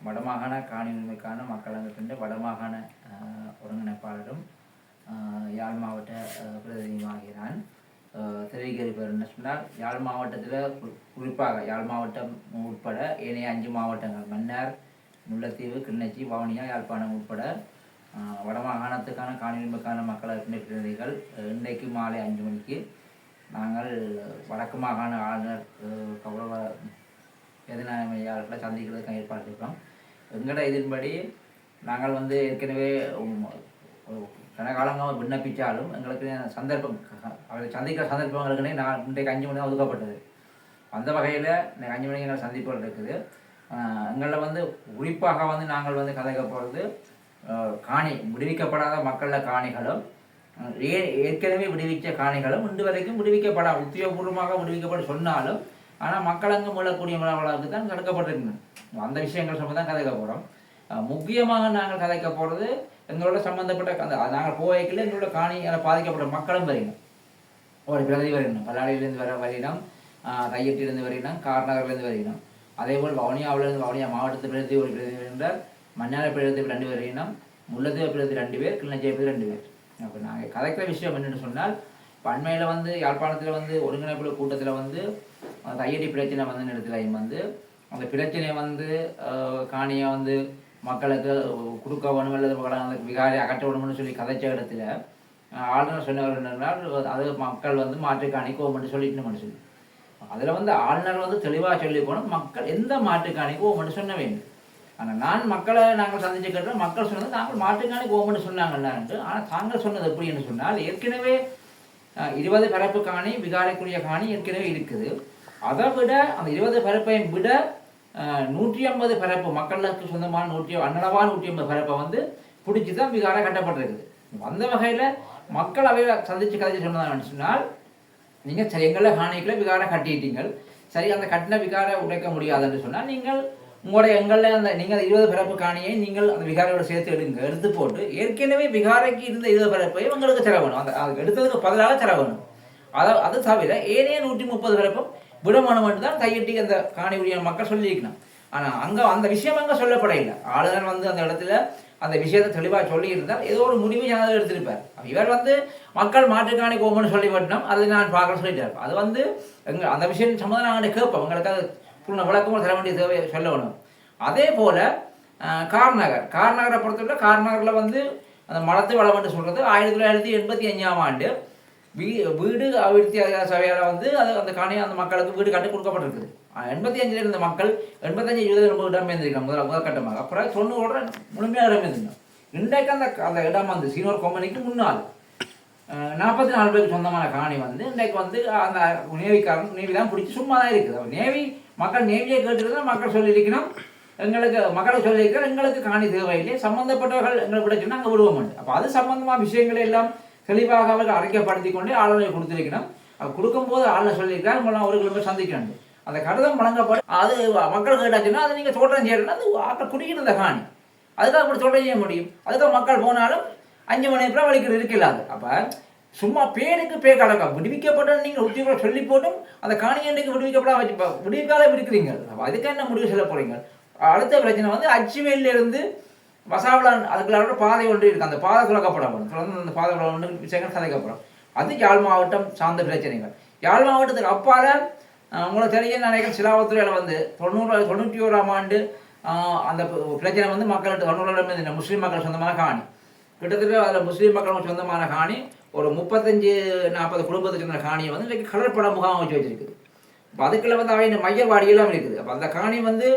வடமாகாண காணி மக்களங்கத்தின் வடமாகாண ஒருங்கிணைப்பாளரும் யாழ் மாவட்ட பிரதிநிதியுமாகிறான். அஹ், என்ன சொன்னால் யாழ் மாவட்டத்தில் குறிப்பாக யாழ் மாவட்டம் உட்பட ஏனைய அஞ்சு மாவட்டங்கள் மன்னார் முல்லைத்தீவு கிளிநொச்சி வவுனியா யாழ்ப்பாணம் உட்பட வடமாகாணத்துக்கான காணி உரிமைக்கான பிரதிநிதிகள் இன்றைக்கு மாலை அஞ்சு மணிக்கு நாங்கள் வடக்கு மாகாண ஆளுநர் கௌரவ எதிர்நாயமையாளர்களை சந்திக்கிறதுக்கு ஏற்பாடு இருக்கிறோம் எங்கட இதன்படி நாங்கள் வந்து ஏற்கனவே உம், கனகாலமாக விண்ணப்பித்தாலும் எங்களுக்கு சந்தர்ப்பம் அவரை சந்திக்கிற சந்தர்ப்பங்களுக்குனே நான் இன்றைக்கு அஞ்சு மணி தான் ஒதுக்கப்பட்டது. அந்த வகையில் இன்றைக்கு அஞ்சு மணிக்கு எங்கள் சந்திப்புகள் இருக்குது எங்களை எங்களில் வந்து குறிப்பாக வந்து நாங்கள் வந்து கதைக்க போகிறது காணி விடுவிக்கப்படாத மக்களில் காணிகளும் ஏ ஏற்கனவே விடுவிக்க காணிகளும் இன்று வரைக்கும் விடுவிக்கப்பட உத்தியோகபூர்வமாக விடுவிக்கப்பட சொன்னாலும் ஆனால் மக்கள் அங்கு மீளக்கூடிய அளவுக்கு தான் தடுக்கப்பட்டிருக்கணும் அந்த விஷயங்கள் சொல்லி தான் கதைக்க போகிறோம் முக்கியமாக நாங்கள் கதைக்க போகிறது எங்களோட சம்மந்தப்பட்ட அந்த நாங்கள் போவைக்கில் எங்களோட காணியால் பாதிக்கப்பட்ட மக்களும் வரையணும் ஒரு பிரதி வரையணும் பல்லாளியிலேருந்து வர வரையினம் கையெட்டிலிருந்து வரையினம் கார்நகர்லேருந்து வரையினம் அதே போல் வவுனியாவிலிருந்து வவுனியா மாவட்டத்தில் பிரதி ஒரு பிரதி வருகின்றார். மன்னார பிரதி ரெண்டு பேர் இனம் முல்லத்தீவு பிரதி ரெண்டு பேர் கிளிநொச்சி பிரதி ரெண்டு பேர். அப்போ நாங்கள் கதைக்கிற விஷயம் என்னென்னு சொன்னால் பண்மையில் வந்து யாழ்ப்பாணத்தில் வந்து ஒருங்கிணைப்பு கூட்டத்தில் வந்து அந்த பிரச்சனை வந்து நிறுத்தலையும் வந்து அந்த பிரச்சனையை வந்து காணியை வந்து மக்களுக்கு கொடுக்க வேணும் அல்லது அந்த விகாரை அகற்ற வேணும்னு சொல்லி கதைச்ச இடத்துல ஆளுநர் சொன்னவர் என்னென்னால் அது மக்கள் வந்து மாற்று காணிக்கோ மட்டும் சொல்லிட்டு சொல்லி. அதில் வந்து ஆளுநர் வந்து தெளிவாக சொல்லி போனால் மக்கள் எந்த மாற்று காணிக்கோ சொன்ன வேண்டும். ஆனால் நான் மக்களை நாங்கள் சந்திச்சு கேட்டோம் மக்கள் சொன்னது நாங்கள் மாட்டுக்காணி கோமெண்ட் சொன்னாங்கன்னு ஆனால் தாங்கள் சொன்னது எப்படின்னு சொன்னால் ஏற்கனவே இருபது பரப்பு காணி விகாரைக்குரிய காணி ஏற்கனவே இருக்குது. அதை விட அந்த இருபது பரப்பையும் விட நூற்றி ஐம்பது பரப்பு மக்களுக்கு சொந்தமான நூற்றி அன்னளவா நூற்றி ஐம்பது பரப்பை வந்து பிடிச்சி தான் விகாரம் கட்டப்பட்டிருக்குது. அந்த வகையில் மக்கள் அவை சந்திச்சு கதைச்சு சொன்னதான்னு சொன்னால் நீங்கள் சரி எங்களை காணிக்கல விகாரம் கட்டிட்டீங்கள். சரி அந்த கட்டின விகாரம் உடைக்க முடியாதுன்னு சொன்னால் நீங்கள் உங்களுடைய எங்களில் அந்த நீங்கள் இருபது பிறப்பு காணியை நீங்கள் அந்த விகாரையோட சேர்த்து எடுங்க. எடுத்து போட்டு ஏற்கனவே விகாரைக்கு இருந்த இருபது பிறப்பை உங்களுக்கு தர வேணும். அந்த அது எடுத்ததுக்கு பதிலாக தர வேணும். அதை அது தவிர ஏனைய நூற்றி முப்பது பிறப்பும் விடமானம் தான் கையெட்டி அந்த காணி உரிய மக்கள் சொல்லியிருக்கணும். ஆனால் அங்கே அந்த விஷயம் அங்கே சொல்லப்படையில்லை ஆளுநர் வந்து அந்த இடத்துல அந்த விஷயத்தை தெளிவாக சொல்லியிருந்தால் ஏதோ ஒரு முடிவு ஞாபகம் எடுத்திருப்பார். இவர் வந்து மக்கள் மாற்றுக்காணி கோமன்னு சொல்லி விட்டோம் அதை நான் பார்க்க சொல்லிட்டார். அது வந்து எங்கள் அந்த விஷயம் சம்மந்தம் நாங்கள் கேட்போம். உங்களுக்கு அது பூர்ண விளக்கமும் தர வேண்டிய தேவை சொல்ல வேணும் அதே போல் கார்நகர். கார்நகரை பொறுத்தவரை கார்நகரில் வந்து அந்த மலத்து வளம்னு சொல்கிறது ஆயிரத்தி தொள்ளாயிரத்தி எண்பத்தி அஞ்சாம் ஆண்டு வீ வீடு அபிவிருத்தி அதிகார சபையால் வந்து அது அந்த காணியை அந்த மக்களுக்கு வீடு கட்டி கொடுக்கப்பட்டிருக்குது. எண்பத்தி அஞ்சில் இருந்த மக்கள் எண்பத்தஞ்சு இருபது ரொம்ப இடம் இருந்திருக்காங்க முதல் முதல் கட்டமாக. அப்புறம் தொண்ணூறு முழுமையாக இடம் இருந்திருந்தோம் இன்றைக்கு அந்த அந்த இடம் வந்து சீனோர் கம்பெனிக்கு முன்னால். நாற்பத்தி நாலு பேருக்கு சொந்தமான காணி வந்து இன்றைக்கு வந்து அந்த நேவிக்காரன் நேவி தான் பிடிச்சி சும்மா தான் இருக்குது நேவி மக்கள் நேமியை கேட்டுருந்தா மக்கள் சொல்லியிருக்கணும். எங்களுக்கு மக்களை சொல்லியிருக்கிற எங்களுக்கு காணி தேவையில்லை. சம்பந்தப்பட்டவர்கள் எங்களை விட சொன்னால் அங்கே விடுவோம் அப்போ அது சம்பந்தமாக விஷயங்களை எல்லாம் தெளிவாக அவர்கள் அறிக்கைப்படுத்தி கொண்டு ஆளுநரை கொடுத்திருக்கணும். அது கொடுக்கும்போது ஆளுநர் சொல்லியிருக்காங்க உங்களை ஒரு கிலோமீட்டர் சந்திக்கணும் அந்த கடிதம் வழங்கப்படும் அது மக்கள் கேட்டாச்சுன்னா அதை நீங்கள் தோட்டம் செய்யணும் அது ஆக்கள் குடிக்கிற காணி. அதுக்காக அப்படி தோட்டம் செய்ய முடியும். அதுக்காக மக்கள் போனாலும் அஞ்சு மணி நேரம் வலிக்கிறது இருக்கில்லாது அப்போ சும்மா பேருக்கு பே கடக்கா விடுவிக்கப்பட்ட நீங்கள் உத்தியோகம் சொல்லி போட்டும் அந்த காணியண்டைக்கு விடுவிக்கப்பட வச்சு விடுவிக்கால விடுக்கிறீங்க. அப்போ அதுக்கு என்ன முடிவு சொல்ல போறீங்க? அடுத்த பிரச்சனை வந்து அச்சுவேலில் வசாவளான் அதுக்குள்ள பாதை ஒன்று இருக்கு. அந்த பாதை துறக்கப்படும் தொடர்ந்து அந்த பாதை ஒன்று விஷயங்கள் கதைக்கப்படும் அது யாழ் மாவட்டம் சார்ந்த பிரச்சனைகள். யாழ் மாவட்டத்துக்கு அப்பால உங்களுக்கு தெரிய நினைக்கிற சிலாவத்துறையில் வந்து தொண்ணூறு தொண்ணூற்றி ஓராம் ஆண்டு அந்த பிரச்சனை வந்து மக்கள்கிட்ட தொண்ணூறு முஸ்லீம் மக்கள் சொந்தமான காணி. கிட்டத்தட்ட அதில் முஸ்லீம் மக்களுக்கு சொந்தமான காணி. ஒரு முப்பத்தஞ்சு நாற்பது குடும்பத்துக்கு சொந்த காணியை வந்து இன்றைக்கி கடற்பட முகாம் வச்சு வச்சிருக்குது. அப்போ அதுக்குள்ள வந்து அவை மையவாடியெல்லாம் இருக்குது. அப்போ அந்த காணி வந்து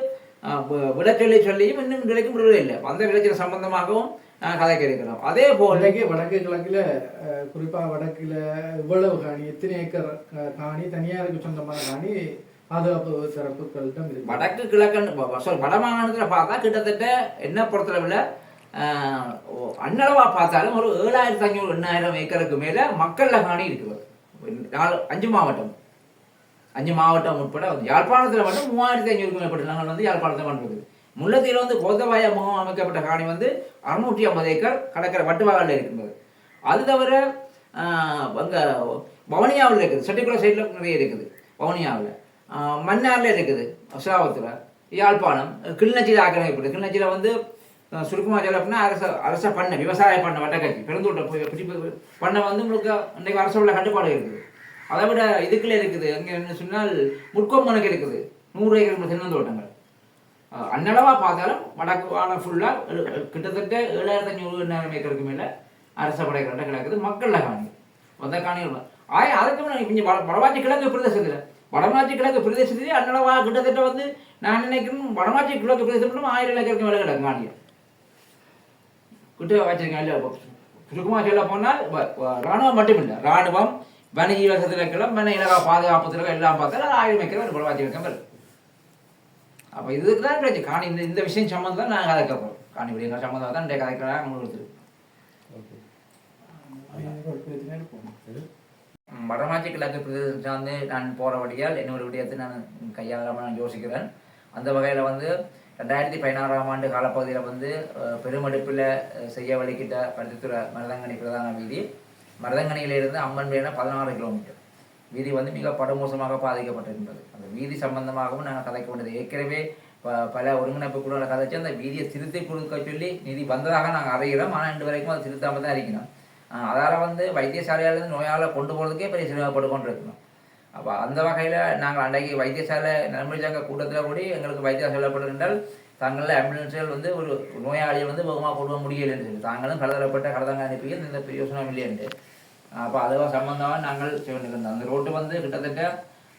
அஹ், வி- விட சொல்லி சொல்லியும் இன்னும் விலைக்கும் விடுவதே இல்லை. அந்த விளைச்சல் சம்பந்தமாகவும் நான் கதைக்க இருக்கிறோம் அதே போல் இன்றைக்கு வடக்கு கிழக்குல அஹ், குறிப்பா வடக்குல இவ்வளவு காணி எத்தனை ஏக்கர் காணி தனியாருக்கு சொந்தமான காணி பாதுகாப்பு தரப்புகளிடம் இருக்கு. வடக்கு கிழக்கு சாரி வட மாகாணத்தில் பார்த்தா கிட்டத்தட்ட என்ன பொறுத்தளவில் அன்னளவாக பார்த்தாலும் ஒரு ஏழாயிரத்தி ஐநூறு எண்ணாயிரம் ஏக்கருக்கு மேலே மக்களில் காணி இருக்குது. நாலு அஞ்சு மாவட்டம். அஞ்சு மாவட்டம் உட்பட வந்து யாழ்ப்பாணத்தில் மட்டும் மூவாயிரத்தி ஐநூறுக்கு மேற்பட்ட நிலங்கள் வந்து யாழ்ப்பாணத்தில் பண்ணுறது முல்லத்தீவில் வந்து கோத்தபாய முகம் அமைக்கப்பட்ட காணி வந்து அறுநூற்றி ஐம்பது ஏக்கர் கடற்கரை வட்டுவாகல இருக்கின்றது. அது தவிர அங்கே பவனியாவில் இருக்குது. செட்டிக்குளம் சைடில் நிறைய இருக்குது வவுனியாவில். மன்னாரில் இருக்குது சிலாவத்தில் யாழ்ப்பாணம் கிளிநொச்சியில் ஆக்கிரமிப்பு கிளிநொச்சியில் வந்து அஹ், சுருக்கமா சொல்ல அப்படின்னா அரச அரச பண்ண விவசாய பண்ண வட்டக்கட்சி பெருந்தோட்ட போய் பிடிப்பு பண்ண வந்து உங்களுக்கு இன்றைக்கு அரசு உள்ள கட்டுப்பாடு இருக்குது. அதை விட இதுக்குள்ளே இருக்குது அங்கே என்ன சொன்னால் முட்கொம்பனுக்கு இருக்குது. நூறு ஏக்கர் தென்னந்தோட்டங்கள். அன்னளவாக பார்த்தாலும் வடக்கு வானம் ஃபுல்லாக கிட்டத்தட்ட ஏழாயிரத்தி அஞ்சூறு நேரம் ஏக்கருக்கு மேலே அரச படைகள் கிடக்குது மக்களில் காணி வந்த காணிகள் ஆய் அதுக்கு முன்னாடி கொஞ்சம் வட வடமாச்சி கிழக்கு பிரதேசத்தில். வடமாச்சி கிழக்கு பிரதேசத்திலே அன்னளவாக கிட்டத்தட்ட வந்து நான் நினைக்கிறேன் வடமாச்சி கிழக்கு பிரதேசத்திலும் ஆயிரம் ஏக்கருக்கு மேலே கிடக்கு காணிகள் கிட்ட வச்சிருக்கேன் இல்லை சுருக்கமாக சொல்ல போனால் ராணுவம் மட்டுமில்லை ராணுவம் வணிக திணைக்களம் வன இலகா பாதுகாப்பு திணைக்களம் எல்லாம் பார்த்தா அது ஆயிரம் ஏக்கர் ஒரு கிழக்கம் வருது அப்போ இதுக்கு தான் பிரச்சனை காணி இந்த இந்த விஷயம் சம்மந்தம் தான் நாங்கள் கதைக்க போகிறோம் காணி விடயங்கள் சம்மந்தம் தான் கதைக்கிறாங்க உங்களுக்கு வடமாச்சி கிழக்கு பிரதேசம் சார்ந்து நான் போகிற வழியால் என்னோட விடயத்தை நான் கையாளாமல் நான் யோசிக்கிறேன் அந்த வகையில் வந்து ரெண்டாயிரத்தி பதினாறாம் ஆண்டு காலப்பகுதியில் வந்து பெருமடுப்பில் செய்ய வழிகிட்ட பருத்தித்துறை மருதங்கனி பிரதான வீதி மருதங்கனியிலிருந்து அம்மன் அம்மன்பேன பதினாறு கிலோமீட்டர். வீதி வந்து மிக படுமோசமாக பாதிக்கப்பட்டிருந்தது. அந்த வீதி சம்பந்தமாகவும் நாங்கள் கதைக்க வேண்டியது. ஏற்கனவே ப- பல ஒருங்கிணைப்பு குழுவில் கதைச்சு அந்த வீதியை திருத்தி கொடுக்க சொல்லி நிதி வந்ததாக நாங்கள் அறிகிறோம். ஆனால் இன்று வரைக்கும் அது திருத்தாமல் தான் அறிக்கணும் அதால் வந்து வைத்தியசாலையிலேருந்து நோயால் கொண்டு போகிறதுக்கே பெரிய சிரமப்பட்டு கொண்டு இருக்கணும் அப்போ அந்த வகையில் நாங்கள் அன்றைக்கு வைத்தியசாலை நலமுடிச்சாங்க கூட்டத்தில் கூடி எங்களுக்கு வைத்தியம் சொல்லப்படுகின்றால் தங்களில் ஆம்புலன்ஸ்கள் வந்து ஒரு நோயாளியை வந்து வேகமாக கொண்டு போக முடியலைன்னு சொல்லி. தாங்களும் கடத்தப்பட்ட கடதாங்க அனுப்பி இந்த பிரயோசனம் இல்லைன்ட்டு அப்போ அதுவாக சம்பந்தமாக நாங்கள் செய்திருந்தோம் அந்த ரோட்டு வந்து கிட்டத்தட்ட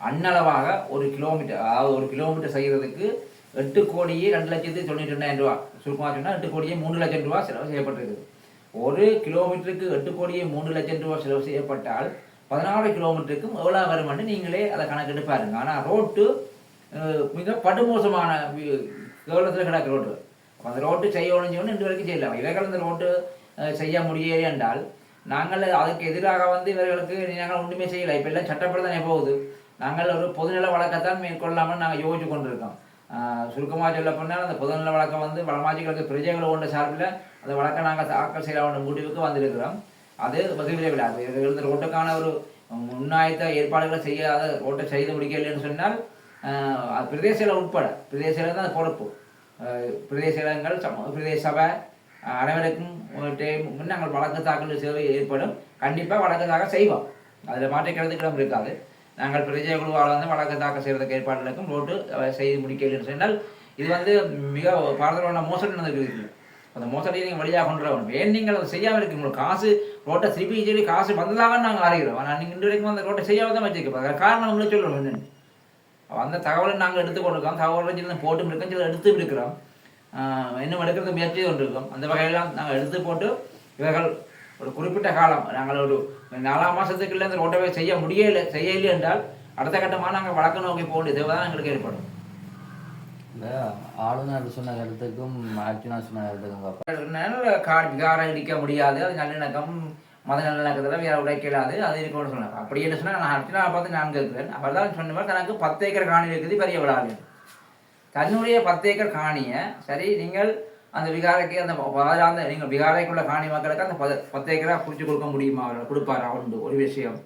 அன்னளவாக ஒரு கிலோமீட்டர் அதாவது ஒரு கிலோமீட்டர் செய்கிறதுக்கு எட்டு கோடியே ரெண்டு லட்சத்தி தொண்ணூற்றி ரெண்டாயிரம் ரூபா. சுருக்கமாக சொன்னால் எட்டு கோடியே மூணு லட்சம் ரூபா செலவு செய்யப்பட்டிருக்குது. ஒரு கிலோமீட்டருக்கு எட்டு கோடியே மூன்று லட்சம் ரூபா செலவு செய்யப்பட்டால் பதினாறு கிலோமீட்டருக்கும் எவ்வளோ வருமென்று நீங்களே அதை கணக்கெடுத்து பாருங்கள் ஆனால் ரோட்டு மிக படுமோசமான கேவலத்தில் கிடக்கு ரோட்டு அந்த ரோட்டு செய்ய ஒழிஞ்சவொன்னு இன்று வரைக்கும் செய்யலாம் இவர்கள் அந்த ரோட்டு செய்ய முடியலை என்றால் நாங்கள் அதுக்கு எதிராக வந்து இவர்களுக்கு நாங்கள் ஒன்றுமே செய்யலை. இப்போ எல்லாம் சட்டப்படி போகுது. நாங்கள் ஒரு பொதுநல வழக்கத்தான் மேற்கொள்ளாமல் நாங்கள் யோசிச்சு கொண்டிருக்கோம். சுருக்கமாக சொல்ல போனால் அந்த பொதுநல வழக்கம் வந்து வளமாஜிகளுக்கு பிரஜைகளை ஒன்று சார்பில் அந்த வழக்கை நாங்கள் தாக்கல் செய்யலாம் முடிவுக்கு வந்திருக்கிறோம். அது வெகு விரைவில் அது. ரோட்டுக்கான ஒரு முன்னாயத்த ஏற்பாடுகளை செய்யாத ரோட்டை செய்து முடிக்கலைன்னு சொன்னால் ஆஹ், அது உட்பட. பிரதேசங்கள் தான் பொறுப்பு. பிரதேச இடங்கள் சம- பிரதேச சபை அனைவருக்கும் ஒரு நாங்கள் வழக்கு தாக்கல் சேவை ஏற்படும். கண்டிப்பாக வழக்கு தாக்கல் செய்வோம். அதில் மாற்றிக்கிறதுக்கு இடம் இருக்காது. நாங்கள் பிரதேச குழுவால் வந்து வழக்கு தாக்கல் செய்வதற்கு ஏற்பாடுகளுக்கும் ரோட்டு செய்து முடிக்கலைன்னு சொன்னால் இது வந்து மிக பாரதமான மோசடி நடந்திருக்கு அந்த மோசடியை நீங்கள் வழியாக கொண்டு வரணும் நீங்கள் அதை செய்யாமல் இருக்கு உங்களுக்கு காசு ரோட்டை திருப்பி சொல்லி காசு வந்ததாக நாங்கள் அறிகிறோம். ஆனால் நீங்கள் இன்று வரைக்கும் அந்த ரோட்டை செய்யாமல் தான் வச்சிருக்கோம் காரணம் உங்களை சொல்லணும் என்னென்னு. அந்த தகவலை நாங்கள் எடுத்துக்கொண்டிருக்கோம் தகவலை சொல்லி போட்டும் இருக்கோம் சில எடுத்து இருக்கிறோம். இன்னும் எடுக்கிறது முயற்சி கொண்டிருக்கோம் அந்த வகையெல்லாம் நாங்கள் எடுத்து போட்டு இவர்கள் ஒரு குறிப்பிட்ட காலம் நாங்கள் ஒரு நாலாம் மாதத்துக்குள்ளே அந்த ரோட்டை செய்ய முடியலை செய்யலை என்றால் அடுத்த கட்டமாக நாங்கள் வழக்கு நோக்கி போக வேண்டிய தேவை தான் எங்களுக்கு ஏற்படும். இந்த ஆளுநர் சொன்ன கருத்துக்கும் அர்ஜுனா சொன்ன கருத்துக்கும் பாப்பா. நல்ல விகாரம் இடிக்க முடியாது. அது நல்லிணக்கம் மத நல்லிணக்கத்தில் வேற உடைக்கலாது அது இருக்கணும்னு சொன்னாங்க. அப்படி என்ன சொன்னால் நான் அர்ச்சனா பார்த்து நான் கேட்கிறேன். அவர் தான் சொன்னவர் தனக்கு பத்து ஏக்கர் காணி இருக்குது பெரிய விழாது தன்னுடைய பத்து ஏக்கர் காணியை சரி நீங்கள் அந்த விகாரைக்கு அந்த அந்த நீங்கள் விகாரைக்குள்ள காணி மக்களுக்கு அந்த பத பத்து ஏக்கரா பிடிச்சி கொடுக்க முடியுமா? அவர் கொடுப்பாரா? உண்டு. ஒரு விஷயம்.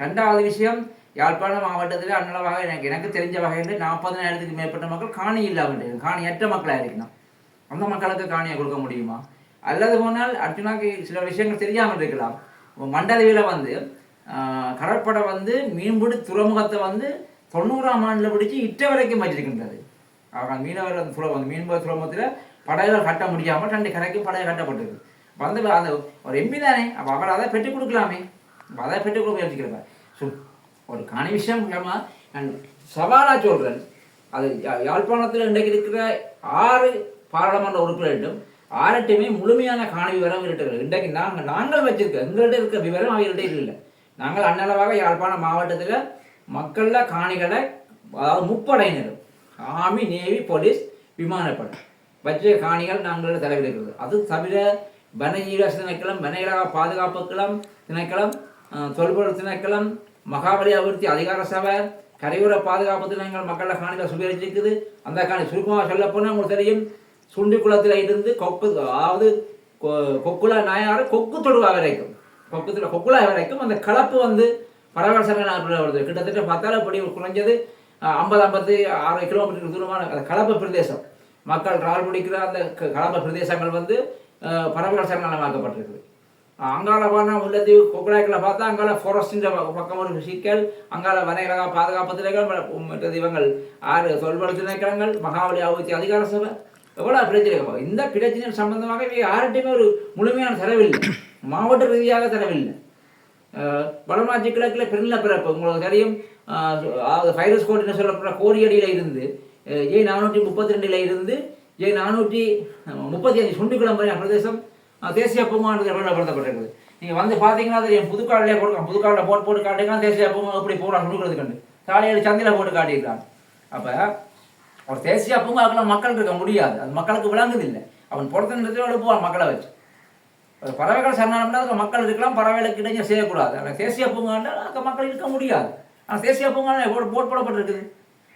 ரெண்டாவது விஷயம் யாழ்ப்பாணம் மாவட்டத்தில் அன்னளவாக எனக்கு எனக்கு தெரிஞ்ச வகையில் நாற்பதனாயிரத்துக்கு மேற்பட்ட மக்கள் காணி இல்லாமல் காணியற்ற மக்களாக இருக்கணும் அந்த மக்களுக்கு காணியை கொடுக்க முடியுமா? அல்லது போனால் அர்ஜுனாக்கு சில விஷயங்கள் தெரியாமல் இருக்கலாம். மண்டலவியில் வந்து கடற்படை வந்து மீன்பிடி துறைமுகத்தை வந்து தொண்ணூறாம் ஆண்டில் பிடிச்சி இட்ட வரைக்கும் வச்சிருக்கின்றது. அவங்க மீனவர் அந்த துறை மீன்பிடி துறைமுகத்தில் படகுகள் கட்ட முடியாமல் ரெண்டு கரைக்கும் படகு கட்டப்பட்டது. வந்து அந்த ஒரு எம்பி தானே. அப்போ அவர் அதை பெற்றுக் கொடுக்கலாமே. அதை பெற்றுக் கொடுக்க வச்சுக்கிறப்ப ஸோ ஒரு காணி விஷயம் நம்ம நான் சவாலாக சொல்கிறேன் அது யா- யாழ்ப்பாணத்தில் இன்றைக்கு இருக்கிற ஆறு பாராளுமன்ற உறுப்பினர்களிடம் ஆறட்டுமே முழுமையான காணி விவரம் இருக்கிறது. இன்றைக்கு நாங்கள் நாங்கள் வச்சிருக்கோம் எங்கள்கிட்ட இருக்க விவரம் அவர்கள்ட்ட இல்லை. நாங்கள் அன்னளவாக யாழ்ப்பாணம் மாவட்டத்தில் மக்களில் காணிகளை அதாவது முப்படையினர் ஆர்மி நேவி போலீஸ் விமானப்படை வச்ச காணிகள் நாங்கள் தலைவிடுகிறது அது தவிர வனஜீவ திணைக்களம் வன பாதுகாப்புக்களம் திணைக்களம் தொல்பொருள் திணைக்களம் மகாபலி அபிவிருத்தி அதிகார சபை கரையோர பாதுகாப்பு தினங்கள் மக்கள காணிகள் சுவீகரிச்சிருக்குது அந்த காணி சுருக்கமாக சொல்ல போனால் உங்களுக்கு தெரியும் சுண்டி குளத்தில் இருந்து கொக்கு அதாவது கொ- கொக்குலா நாயாறு கொக்கு தொடுவா வரைக்கும். கொக்குத்துல கொக்குலா வரைக்கும் அந்த கலப்பு வந்து பரவசங்கள் வருது. கிட்டத்தட்ட பார்த்தாலும் படி குறைஞ்சது ஐம்பது ஐம்பத்தி ஆறு கிலோமீட்டர் தூரமான அந்த கலப்பு பிரதேசம். மக்கள் ரால் பிடிக்கிற அந்த க- கலப்பு பிரதேசங்கள் வந்து அஹ், பறவைகள் சரணாலயமாக்கப்பட்டிருக்குது அஹ், அங்கால உள்ளது பார்த்தா அங்கால ஃபாரஸ்டின் பக்கம் ஒரு சிக்கல் அங்கால வனைகளாக பாதுகாப்பு திரைகள் மற்ற இவங்கள் ஆறு தொல்வள திணைக்களங்கள் மகாவலி ஆபத்தி அதிகார சபை. எவ்வளோ பிரச்சனை இந்த பிரச்சனை சம்பந்தமாக இவை யார்கிட்டையுமே ஒரு முழுமையான தரவில்லை. மாவட்ட ரீதியாக தரவில்லை. வடமாட்சி கிழக்கில் பெருநில பிறப்பு உங்களுக்கு தெரியும். ஃபைரஸ் சொல்லப்பட்ட சொல்லப்படுற கோரியடியில் இருந்து ஏ நானூற்றி முப்பத்தி ரெண்டில் இருந்து ஏ நானூற்றி முப்பத்தி அஞ்சு சுண்டுக்குளம் வரை பிரதேசம் தேசிய பூங்கானது பிரபலப்படுத்தப்பட்டிருக்குது நீங்கள் வந்து பார்த்தீங்கன்னா தெரியும் புதுக்காடிலே கொடுக்கலாம் புதுக்காடில் போட்டு போட்டு காட்டிங்கன்னா தேசிய பூங்கா எப்படி போகலாம் சுண்டுக்குளது கண்டு சாலையில் போட்டு காட்டியிருக்காங்க. அப்போ ஒரு தேசிய பூங்காக்கெல்லாம் மக்கள் இருக்க முடியாது. அது மக்களுக்கு விளங்குது இல்லை. அவன் பொறுத்த நிறுத்தி எழுப்புவான் மக்களை வச்சு. ஒரு பறவைகள் சரணாலயம்னா அதுக்கு மக்கள் இருக்கலாம் பறவைகளுக்கு இடைஞ்சல் செய்யக்கூடாது. ஆனால் தேசிய பூங்கான்னா அங்கே மக்கள் இருக்க முடியாது. ஆனால் தேசிய பூங்கா போட் போட் போடப்பட்டிருக்குது?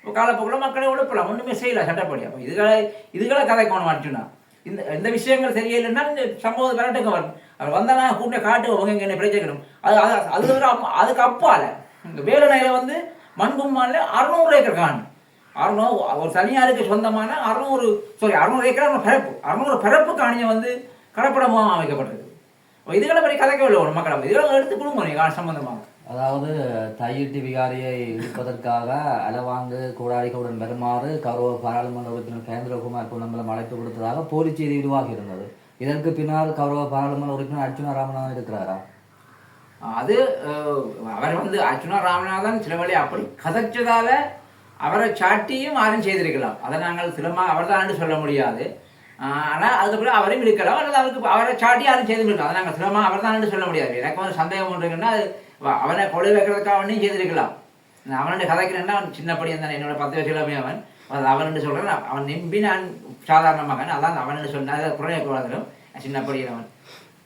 இப்போ காலப்போக்கில் மக்களை ஒழுப்பலாம் ஒன்றுமே செய்யலை சட்டப்படி. அப்போ இதுகளை இதுகளை கதை கோணம் மாட்டுனா இந்த இந்த விஷயங்கள் சரியில்லைன்னா சம்பவத்தை சம்பவம் வரும் அவர் வந்தானா கூட்ட காட்டு அவங்க இங்கே என்ன பிரச்சனை அது அது அது தவிர அதுக்கு அப்பால. இந்த வேலனையில் வந்து மண்பும்மால அறுநூறு ஏக்கர் காணும் அறுநூறு ஒரு தனியாருக்கு சொந்தமான அறுநூறு சாரி அறுநூறு ஏக்கர் அறுநூறு பிறப்பு. அறுநூறு பிறப்பு காணியை வந்து கலப்படமாக அமைக்கப்பட்டது. அப்ப இதுகளை பற்றி கதைக்கவில்லை ஒரு மக்கள். இதுகளை எடுத்து கொடுங்க நீங்கள் சம்பந்தமாக. அதாவது தையிட்டி விகாரியை இழுப்பதற்காக அலவாங்கு கூடாளிகளுடன் வருமாறு கௌரவ பாராளுமன்ற உறுப்பினர் கேந்திரகுமார் பொன்னம்பலம் அழைப்பு கொடுத்ததாக போலி செய்தி உருவாகி இருந்தது இதற்கு பின்னால் கௌரவ பாராளுமன்ற உறுப்பினர் அர்ச்சுனா ராமநாதன் இருக்கிறாரா? அது அவர் வந்து அர்ச்சுனா ராமநாதன் சில வழி அப்படி கதைச்சதால அவரை சாட்டியும் யாரும் செய்திருக்கலாம். அதை நாங்கள் சிலமா அவர் தான் சொல்ல முடியாது. ஆனால் அதுக்கப்புறம் அவரையும் இருக்கலாம் அல்லது அவருக்கு அவரை சாட்டி யாரும் செய்திருக்கலாம் அதை நாங்கள் சிலமா அவர் தான் சொல்ல முடியாது. எனக்கு வந்து சந்தேகம் ஒன்று அது அவனை கொலை வைக்கிறதுக்காக அவனையும் செய்திருக்கலாம். நான் அவனோட கதைக்கிறேன்னா அவன் சின்ன பையன் என்னோட பத்து வயசுலமே அவன். அது அவன் சொல்கிறேன் அவன் நம்பி நான் சாதாரண மகன். அதான் அவன் சொன்ன அதை குறையக்கூடாதுலும் சின்ன பையன் அவன்.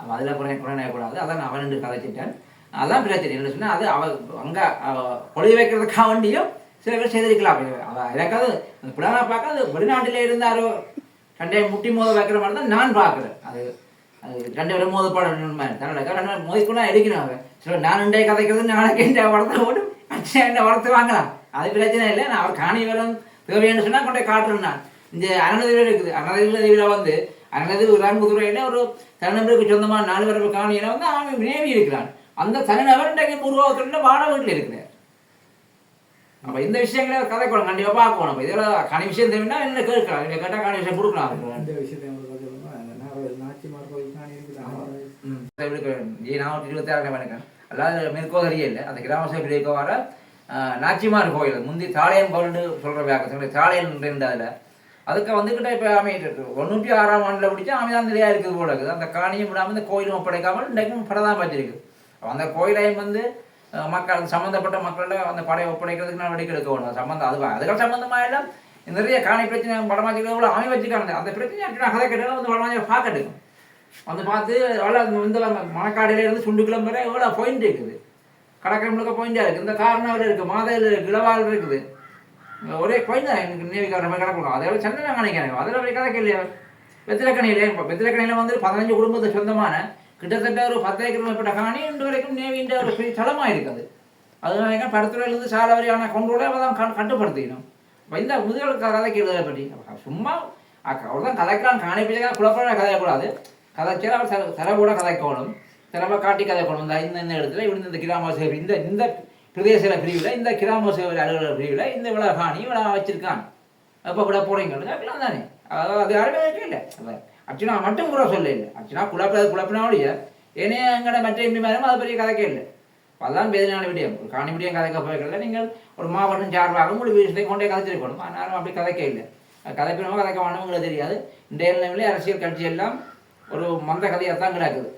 அவன் அதில் குறை குறையக்கூடாது. அதான் அவன் என்று கதைச்சிட்டேன். அதான் பிரச்சனை. என்ன சொன்னால் அது அவ அங்கே கொலை வைக்கிறதுக்காக வேண்டியும் சில பேர் செய்திருக்கலாம். அவ எனக்காவது அந்த பார்க்க அது வெளிநாட்டிலே இருந்தாரோ ரெண்டையும் முட்டி மோத வைக்கிற மாதிரி தான் நான் பார்க்குறேன். அது அது ரெண்டு பேரும் மோத பாடம் தன்னோட ரெண்டு மோதிக்குள்ளா எடுக்கணும் அவன். சில நான் ரெண்டே கதைக்கிறது நாளைக்கு இந்த வளர்த்து ஓடும் அச்சா என்ன வளர்த்து வாங்கலாம்? அது பிரச்சனை இல்லை. நான் அவர் காணி வரும் தேவைன்னு சொன்னால் கொண்டே காட்டுறேன் நான். இந்த அரணதீவில் இருக்குது. அரணதீவில் வந்து அரணதீவு ரான்புதுறையில் ஒரு தனிநபருக்கு சொந்தமான நாலு பேர் காணியில் வந்து அவன் நேவி இருக்கிறான். அந்த தனிநபர் இன்றைக்கு உருவாக்கத்தில் வாடகை வீட்டில் இருக்கிறார். அப்ப இந்த விஷயங்களை கதைக்கணும் கண்டிப்பா பார்க்கணும். இதில் கனி விஷயம் தெரியும்னா என்ன கேட்கலாம்? இல்லை கேட்டால் கனி விஷயம் கொடுக்கலாம். இந்த விஷயத்தை நானூற்றி இருபத்தி ஆறு வணக்கம் அல்லாது மேற்கோதரியே இல்லை. அந்த கிராம சபை இருக்க வர நாச்சிமார் கோயில். முந்தி தாளையம் கோயில்னு சொல்கிற வியாக்கத்தில் தாளையம் ரெண்டு அதில். அதுக்கு வந்துக்கிட்ட இப்போ அமையிட்டு தொண்ணூற்றி ஆறாம் ஆண்டில் பிடிச்சா அமைதான் நிறையா இருக்குது போல இருக்குது. அந்த காணியும் விடாமல் இந்த கோயிலும் ஒப்படைக்காமல் இன்றைக்கும் படதான் வச்சிருக்கு அப்ப அந்த கோயிலையும் வந்து மக்கள் சம்மந்தப்பட்ட மக்கள்கிட்ட அந்த படையை ஒப்படைக்கிறதுக்கு நான் வெடிக்க எடுக்க வேணும் சம்மந்தம் அது அதுகள் சம்மந்தமாக எல்லாம் நிறைய காணி பிரச்சனை வடமாச்சிகள் எவ்வளோ அமை வச்சுக்காங்க அந்த பிரச்சனை நான் கதை கேட்டாலும் வந்து படமாச்சி பார்க்கட்டுங்க வந்து பார்த்து எவ்வளோ இந்த மணக்காடையில இருந்து சுண்டு கிளம்புற எவ்வளோ பாயிண்ட் இருக்குது கடற்கரை முழுக்க பாயிண்டாக இருக்குது இந்த காரணம் இருக்குது மாதையில் இருக்குது இளவால் இருக்குது ஒரே பாயிண்ட் தான் எனக்கு நினைவுக்கார மாதிரி கிடக்கணும் அதோட சென்னை காணிக்கிறாங்க அதில் ஒரு கதை கேள்வி வெத்திலக்கணையில் இப்போ வந்து பதினஞ்சு குடும்பத்தை சொந்தமான கிட்டத்தட்ட ஒரு பத்து ஏக்கர் மேற்பட்ட காணி இன்று வரைக்கும் நேவின்ற ஒரு பெரிய தளமாக இருக்குது அதனால படத்துறையிலேருந்து சாலை வரையான கொண்டோட தான் கண் கட்டுப்படுத்திக்கணும். இப்போ இந்த முதுகல் கதைக்கு எழுத பற்றி சும்மா அவர் தான் கதைக்கலாம் காணி பிள்ளைங்க குழப்பம் கதையக்கூடாது. கதைச்சால் அவர் தர தர கூட கதைக்கணும் திறமை காட்டி கதைக்கணும். இந்த இந்த இந்த இடத்துல இப்படி இந்த கிராம சேவை இந்த இந்த பிரதேச பிரிவில் இந்த கிராம சேவை அலுவலர் பிரிவில் இந்த விழா காணி விழா வச்சிருக்கான். அப்போ விட போகிறீங்க கேட்கலாம் தானே. அது யாருமே இல்லை. அதான் அர்ச்சனா மட்டும் கூட சொல்ல இல்லை. அர்ச்சனா குழப்ப குழப்பினாவுடைய ஏனே எங்கட மற்ற எம்பி மேலும் அது பெரிய கதைக்கே இல்லை. அதான் வேதனையான விடயம். ஒரு காணி விடயம் கதைக்க போய்க்கல நீங்கள் ஒரு மாவட்டம் சார்பாக உங்களுக்கு விஷயத்தை கொண்டே கதைச்சிருக்கணும் ஆனாலும் அப்படி கதைக்கே இல்லை. கதைக்கணுமோ கதைக்க வேணுமோ உங்களுக்கு தெரியாது. இன்றைய நிலைமையிலே அரசியல் கட்சி எல்லாம் ஒரு மந்த கதையாக தான் கிடக்குது